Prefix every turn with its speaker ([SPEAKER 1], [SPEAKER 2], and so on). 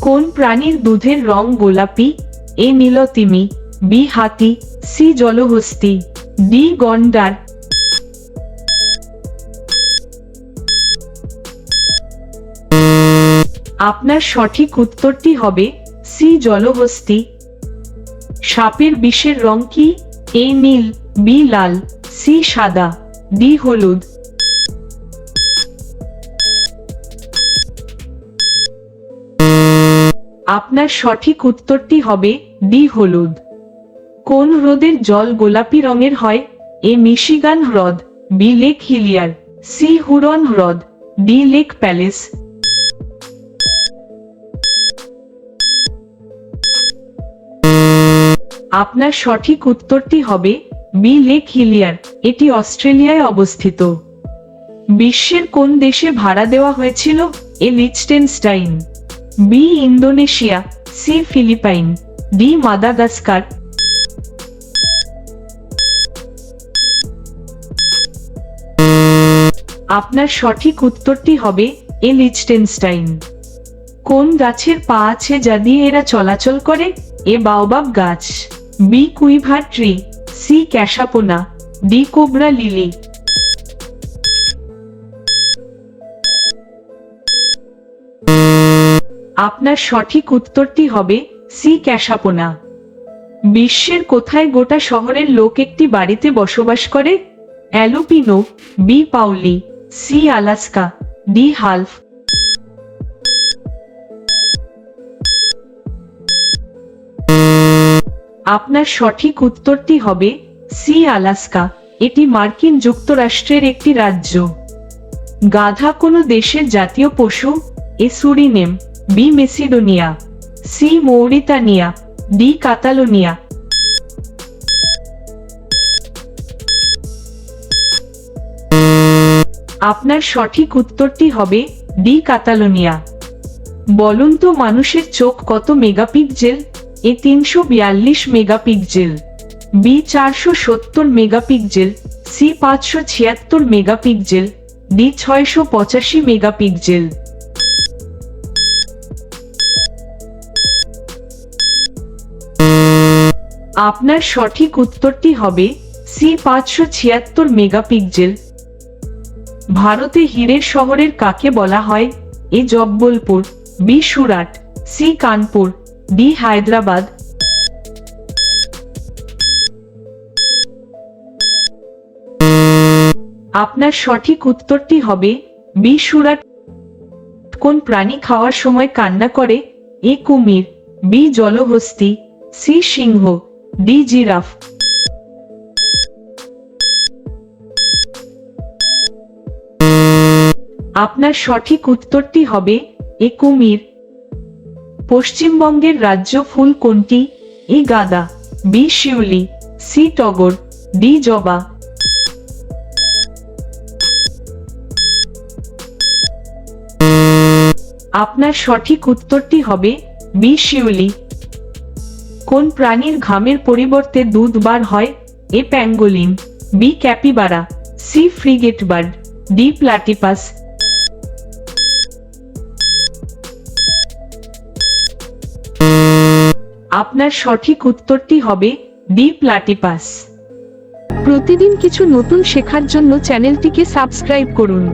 [SPEAKER 1] কোন প্রাণীর দুধের রং গোলাপি? এ নীলতিমি, বি হাতি, সি জলহস্তি, ডি গন্ডার। আপনার সঠিক উত্তরটি হবে সি জলহস্তি। সাপের বিষের রং কি? এ নীল, বি লাল, সি সাদা, ডি হলুদ। আপনার সঠিক উত্তরটি হবে ডি হলুদ। কোন হ্রদের জল গোলাপি রঙের হয়? এ মিশিগান হ্রদ, B lake Hillier, C Huron হ্রদ, ডি লেক প্যালেস। আপনার সঠিক উত্তরটি হবে বি লেক হিলিয়ার, এটি অস্ট্রেলিয়ায় অবস্থিত। বিশ্বের কোন দেশে ভাড়া দেওয়া হয়েছিল? A Liechtenstein. B Indonesia C Philippines D Madagascar আপনার সঠিক উত্তরটি হবে এ লিচটেনস্টাইন কোন গাছের পা আছে যা দিয়ে এরা চলাচল করে? এ বাওবাব গাছ। বি কুইভার ট্রি সি ক্যাশাপোনা ডি কোবরা লিলি আপনার সঠিক উত্তরটি হবে সি ক্যাশাপোনা। বিশ্বের কোথায় গোটা শহরের লোক একটি বাড়িতে বসবাস করে? অ্যালোপিনো, বি পাউলি, সি আলাস্কা, ডি হালফ। আপনার সঠিক উত্তরটি হবে সি আলাস্কা। এটি মার্কিন যুক্তরাষ্ট্রের একটি রাজ্য। গাধা কোনো দেশের জাতীয় পশু? A Suriname. B Macedonia, C Mauritania, D Catalonia. আপনার সঠিক উত্তরটি হবে ডি কাতালোনিয়া। বলুন তো মানুষের চোখ কত মেগাপিক্সেল? এ তিনশো বিয়াল্লিশ মেগাপিক্সেল। বি চারশো সত্তর মেগাপিক্সেল। সি পাঁচশো ছিয়াত্তর মেগাপিক্সেল। ডি ছয়শো পঁচাশি মেগাপিক্সেল। আপনার সঠিক উত্তরটি হবে সি পাঁচশো ছিয়াত্তর মেগাপিক্সেল। ভারতে হীরের শহরের কাকে বলা হয়? A Jabalpur, B Surat, C Kanpur, D Hyderabad. আপনার সঠিক উত্তরটি হবে বি সুরাট। কোন প্রাণী খাওয়ার সময় কান্না করে? এ কুমির, বি জলহস্তি, সি সিংহ। ডি জিরাফ আপনার সঠিক উত্তরটি হবে এ কুমির পশ্চিমবঙ্গের রাজ্য ফুল কোনটি? এ গাদা, বি শিউলি, সি টগর, ডি জবা। আপনার সঠিক উত্তরটি হবে বি শিউলি। কোন প্রাণীর ঘামের পরিবর্তে দুধ বার হয়? A pangolin, B capybara, C frigate bird D platypus. আপনার সঠিক উত্তরটি হবে ডি প্লাটিপাস। প্রতিদিন কিছু নতুন শেখার জন্য চ্যানেলটিকে সাবস্ক্রাইব করুন।